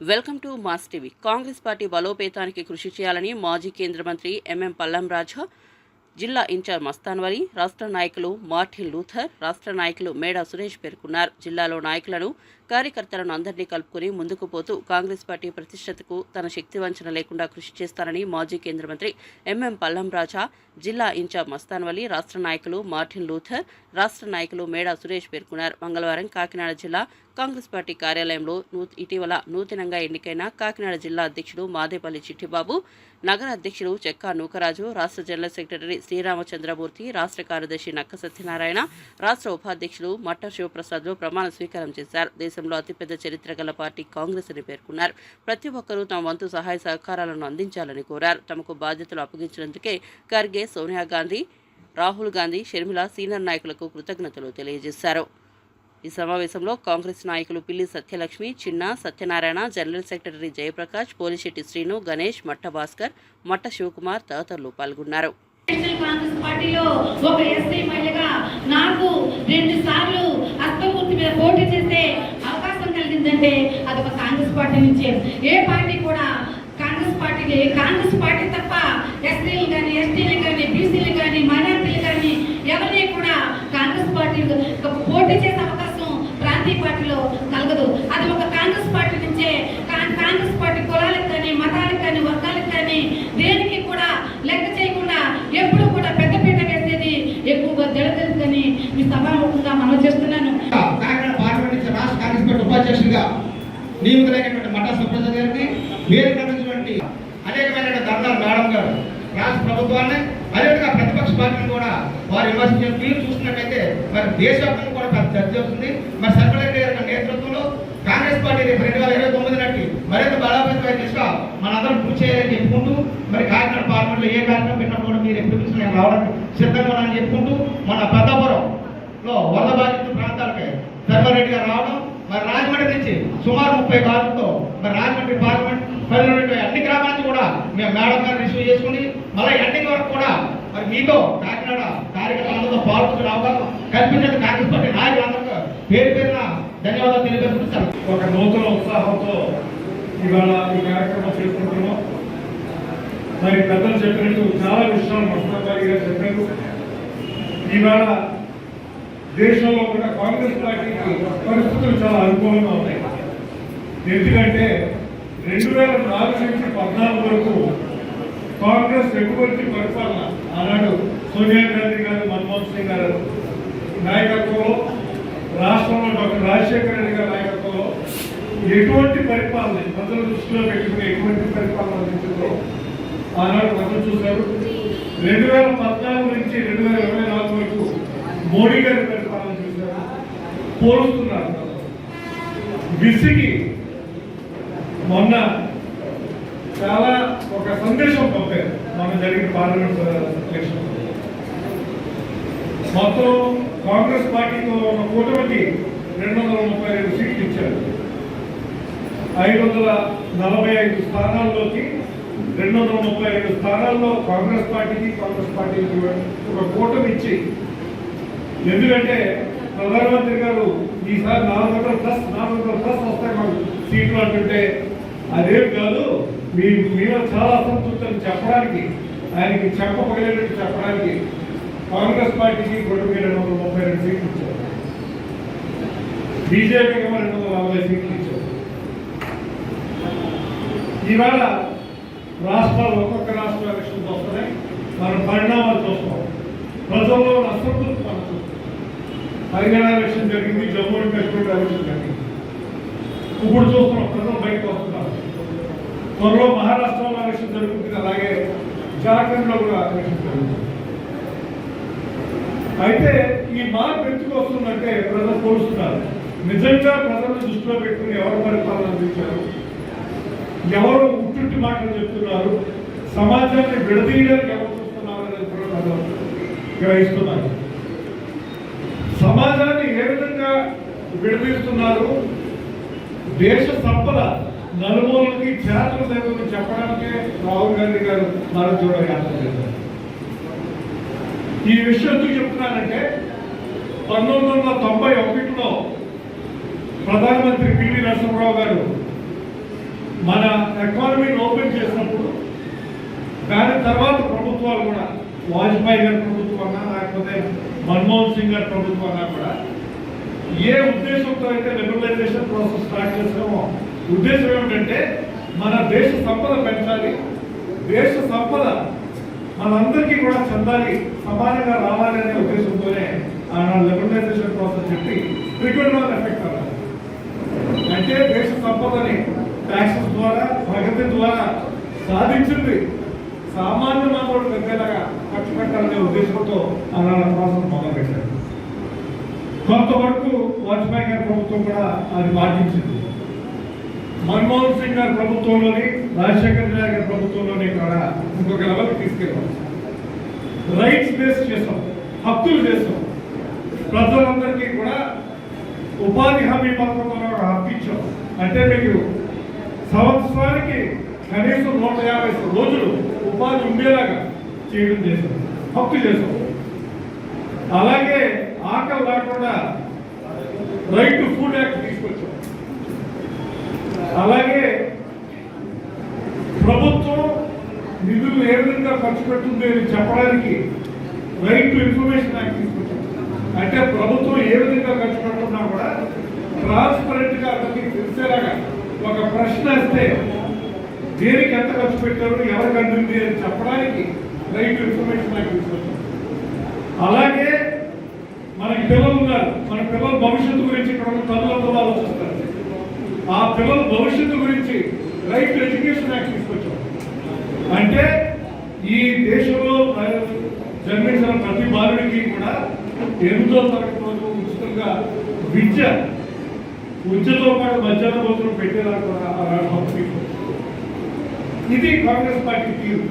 Welcome to mass TV. Congress party బలోపేతానికి కృషి చేయాలని మాజీ కేంద్ర మంత్రి ఎంఎం పల్లం రాజా జిల్లా ఇన్ఛార్జ్ మస్తాన్ వలి రాష్ట్ర నాయకులు మార్టిన్ లూథర్ రాష్ట్ర నాయకులు మేడా సురేష్ పేర్కొన్నారు. జిల్లాలో నాయకులను కార్యకర్తలను అందరినీ కలుపుకొని ముందుకు పోతూ కాంగ్రెస్ పార్టీ ప్రతిష్టతకు తన శక్తి వంచన లేకుండా కృషి చేస్తానని మాజీ కేంద్ర మంత్రి ఎంఎం పల్లం రాజా జిల్లా ఇన్ఛార్జ్ మస్తాన్ వలీ రాష్ట్ర నాయకులు మార్టిన్ లూథర్ రాష్ట్ర నాయకులు మేడా సురేష్ పేర్కొన్నారు. మంగళవారం కాకినాడ జిల్లా కాంగ్రెస్ పార్టీ కార్యాలయంలో ఇటీవల నూతనంగా ఎన్నికైన కాకినాడ జిల్లా అధ్యక్షుడు మాదేపల్లి చిట్టిబాబు నగర అధ్యక్షుడు చెక్కా నూకరాజు రాష్ట్ర జనరల్ సెక్రటరీ శ్రీరామచంద్రమూర్తి రాష్ట్ర కార్యదర్శి నక్క సత్యనారాయణ రాష్ట్ర ఉపాధ్యక్షుడు మట్ట శివప్రసాద్లు ప్రమాణ స్వీకారం చేశారు. దేశ భారతదేశంలో అతిపెద్ద చరిత్ర గల పార్టీ కాంగ్రెస్ అని పేర్కొన్నారు. ప్రతి ఒక్కరూ తమ వంతు సహాయ సహకారాలను అందించాలని కోరారు. తమకు బాధ్యతలు అప్పగించినందుకే ఖర్గే సోనియా గాంధీ రాహుల్ గాంధీ షర్మిల సీనియర్ నాయకులకు కృతజ్ఞతలు తెలియజేశారు. ఈ సమావేశంలో కాంగ్రెస్ నాయకులు పిల్లి సత్యలక్ష్మి చిన్న సత్యనారాయణ జనరల్ సెక్రటరీ జయప్రకాష్ పోలిశెట్టి శ్రీను గణేష్ మట్ట భాస్కర్ మట్ట శివకుమార్ తదితరులు పాల్గొన్నారు. కాంగ్రెస్ పార్టీలో ఒక ఎస్సీ మహిళగా నాకు రెండు సార్లు మీద పోటీ అంటే అది ఒక కాంగ్రెస్ పార్టీ నుంచే ఏ? పార్టీ కూడా కాంగ్రెస్ పార్టీకి కాంగ్రెస్ పార్టీ తప్ప ఎస్సీలు కానీ ఎస్టీలు కానీ బీసీలు కానీ మైనార్టీలు కానీ ఎవరిని కూడా కాంగ్రెస్ పార్టీ పోటీ చేసే అవకాశం ప్రాంతీయ పార్టీలో కలగదు. అది ఒక కాంగ్రెస్ పార్టీ నుంచే కాంగ్రెస్ పార్టీ కులాలకు కానీ మతాలకు కానీ వర్గాలకు కానీ దేనికి కూడా లెక్క చేయకుండా ఎప్పుడు కూడా పెద్దపీట వేసేది ఎక్కువగా దళితులని మీ సభాముఖంగా మనం చేస్తున్నాను కాకినాడ పార్లమెంట్ నుంచి రాష్ట్ర కాంగ్రెస్ పార్టీ ఉపాధ్యక్షుడిగా నియమితులైనటువంటి మఠా సుప్రసాద్ గారిని మీరు నుంచినటువంటి అనేకమైన ధర్నాలు మేడం గారు రాష్ట్ర ప్రభుత్వాన్ని అదేవిధంగా ప్రతిపక్ష పార్టీని కూడా వారు విమర్శించిన తీరు చూసినట్టయితే మరి దేశవ్యాప్తంగా కూడా పెద్ద చర్చ అవుతుంది మరి సర్వరెడ్డి గారి నేతృత్వంలో కాంగ్రెస్ పార్టీ రేపు రెండు వేల ఇరవై తొమ్మిది నాటి మరింత బలోపేతమైన దిశగా మనందరం కృషి చేయాలని చెప్పుకుంటూ మరి కాకినాడ పార్లమెంట్లో ఏ కార్యక్రమం పెట్టినా కూడా మీరు ఎప్పుడు పిలిచినా నేను రావడానికి సిద్ధంగా ఉన్నానని చెప్పుకుంటూ మన పెద్దపురంలో వరద బాధిత ప్రాంతాలకి ధర్మారెడ్డి గారు రావడం మరి నుంచి సుమారు ముప్పై కార్లతో మరి రాజమండ్రి పార్లమెంట్ పరిధిలోని అన్ని గ్రామాల కూడా మేము మేడం గారిని రిసీవ్ చేసుకుని మళ్ళీ ఎండింగ్ వరకు కూడా మరి మీతో కాకినాడ కార్యక్రమాలతో పాల్గొనే అవకాశం కల్పించిన కాంగ్రెస్ పార్టీ నాయకులందరూ పేరు పేరున ధన్యవాదాలు తెలియజేస్తున్నాను ఒక నూతన ఉత్సాహంతో ఇవాళ ఈ కార్యక్రమం చేసుకుంటున్నాం మరి పెద్దలు చెప్పినట్టు చాలా విషయాలు మస్తాబాయి గారు చెప్పినట్టు ఇవాళ దేశంలో కూడా కాంగ్రెస్ పార్టీకి పరిస్థితులు చాలా అనుకూలంగా ఉన్నాయి. ఎందుకంటే రెండు వేల నాలుగు నుంచి పద్నాలుగు వరకు కాంగ్రెస్ ఎటువంటి పరిపాలన ఆనాడు సోనియా గాంధీ గారు మన్మోహన్ సింగ్ గారు నాయకత్వంలో రాష్ట్రంలో డాక్టర్ రాజశేఖర రెడ్డి గారి నాయకత్వంలో ఎటువంటి పరిపాలన ప్రజల దృష్టిలో పెట్టుకుని ఎటువంటి పరిపాలన అందించిందో ఆనాడు ప్రజలు చూశారు. రెండు వేల పద్నాలుగు నుంచి రెండు వేల ఇరవై నాలుగు వరకు మోడీ గారి పోలుస్తున్నారు. విసిగి మొన్న చాలా ఒక సందేశం పంపారు. మొన్న జరిగిన పార్లమెంట్ ఎలక్షన్. మొత్తం కాంగ్రెస్ పార్టీతో ఉన్న కూటమికి రెండు వందల ముప్పై ఐదు సీట్లు ఇచ్చారు. ఐదు వందల నలభై ఐదు స్థానాల్లోకి రెండు వందల ముప్పై ఐదు స్థానాల్లో కాంగ్రెస్ పార్టీకి కాంగ్రెస్ పార్టీకి ఒక కూటమి ఇచ్చి ఎందుకంటే ప్రధానమంత్రి గారు ఈసారి నాలుగు వందల ప్లస్ నాలుగు వందల ప్లస్ వస్తాయి మాకు సీట్లు అంటుంటే. అదేం కాదు మీ మీద చాలా అసంతృప్తి అని చెప్పడానికి ఆయనకి చెప్పగలిగినట్టు చెప్పడానికి కాంగ్రెస్ పార్టీకి రెండు వేల రెండు వందల ముప్పై రెండు సీట్లు ఇచ్చారు. బీజేపీకి ఏమో రెండు వందల నలభై సీట్లు ఇచ్చారు. ఈవేళ రాష్ట్రాలు ఒక్కొక్క రాష్ట్ర ఎలక్షన్స్ వస్తున్నాయి. మన పరిణామాలు చూస్తాం. ప్రజల్లో అసంతృప్తి మనం హర్యానా ఎలక్షన్ జరిగింది జమ్మూ అండ్ కాశ్మీర్ ఎలక్షన్ జరిగింది. ఇప్పుడు చూస్తున్నాం ప్రజలు బయటకు వస్తున్నారు. త్వరలో మహారాష్ట్రలో ఎలక్షన్ జరుగుతుంది అలాగే జార్ఖండ్లో కూడా ఎలక్షన్ జరుగుతుంది. అయితే ఈ మార్పు ఎందుకు వస్తుందంటే ప్రజలు కోరుస్తున్నారు నిజంగా ప్రజలను దృష్టిలో పెట్టుకుని ఎవరు పరిపాలన అందించారు? ఎవరు ఉట్టుంటి మాటలు చెప్తున్నారు? సమాజాన్ని విడదీయడానికి ఎవరు చూస్తున్నారు అనేది కూడా ప్రజలు గ్రహిస్తున్నారు. సమాజాన్ని ఏ విధంగా విడిపిస్తున్నారు దేశ సంపద నలుమూలకి చేతలు లేదని చెప్పడానికే రాహుల్ గాంధీ గారు మన జోడో యాత్ర చేశారు. ఈ విషయం ఎందుకు చెప్తున్నానంటే పంతొమ్మిది వందల తొంభై ఒకటిలో ప్రధానమంత్రి పివి నరసింహరావు గారు మన ఎకానమీని ఓపెన్ చేసినప్పుడు దాని తర్వాత ప్రభుత్వాలు కూడా వాజ్పేయి గారి ప్రభుత్వం అన్నా లేకపోతే మన్మోహన్ సింగ్ గారి ప్రభుత్వం అన్నా కూడా? ఏ ఉద్దేశంతో అయితే లిబరలైజేషన్ ప్రాసెస్ స్టార్ట్ చేసామో ఉద్దేశం ఏమిటంటే మన దేశ సంపద పెంచాలి దేశ సంపద మనందరికీ కూడా చెందాలి సమానంగా రావాలి అనే ఉద్దేశంతోనే లిబరలైజేషన్ ప్రాసెస్ చెప్పి ఫ్రీక్వెంట్ ఎఫెక్ట్ అన్నారు అంటే దేశ సంపదని ట్యాక్సెస్ ద్వారా ప్రగతి ద్వారా సాధించింది సామాన్య మానవుడు పెద్దలాగా ఖర్చు పెట్టాలనే ఉద్దేశంతో అలా ప్రాసెస్ మొదలుపెట్టారు కొంతవరకు వాజ్పేయి గారి ప్రభుత్వం కూడా అది పాటించింది మన్మోహన్ సింగ్ గారి ప్రభుత్వంలోని రాజశేఖర్ రెడ్డి గారి ప్రభుత్వంలోని కూడా ఇంకొక లెవెల్కి తీసుకెళ్ళాం రైట్స్ బేస్ చేసాం హక్కులు చేసాం. ప్రజలందరికీ కూడా ఉపాధి హామీ పథకంలో హక్కు ఇచ్చాం. అంటే మీకు సంవత్సరానికి కనీసం నూట యాభై రోజులు ఉపాధి ఉండేలాగా చేయడం చేసాం హక్కు చేశాం. అలాగే ఆకలి రాకుండా రైట్ టు ఫుడ్ యాక్ట్ తీసుకొచ్చాం. అలాగే ప్రభుత్వం నిధులు ఏ విధంగా ఖర్చు పెడుతుంది అని చెప్పడానికి రైట్ టు ఇన్ఫర్మేషన్ యాక్ట్ తీసుకొచ్చాం. అంటే ప్రభుత్వం ఏ విధంగా ఖర్చు పెడుతున్నా కూడా ట్రాన్స్పరెంట్గా అతనికి అందరికీ తెలిసేలాగా ఒక ప్రశ్న వస్తే దేనికి ఎంత ఖర్చు పెట్టారు ఎవరికి అందింది అని చెప్పడానికి రైట్ ఇన్ఫర్మేషన్ నాకు తీసుకొచ్చాం అలాగే మన పిల్లలు ఉన్నారు. మన పిల్లల భవిష్యత్తు గురించి ఇక్కడ ఉన్న తల్లిదండ్రులు ఆలోచిస్తారు. ఆ పిల్లల భవిష్యత్తు గురించి రైట్ ఎడ్యుకేషన్ యాక్ట్ తీసుకొచ్చాం. అంటే ఈ దేశంలో జన్మించిన ప్రతి బాలుడికి కూడా ఎనిమిదో తరగతి వరకు ఉచితంగా విద్య విద్యతో పాటు మధ్యాహ్న భోజనం పెట్టేలా కూడా ఆ రాష్ట్రం తీసుకొచ్చాం. ఇది కాంగ్రెస్ పార్టీ తీరు.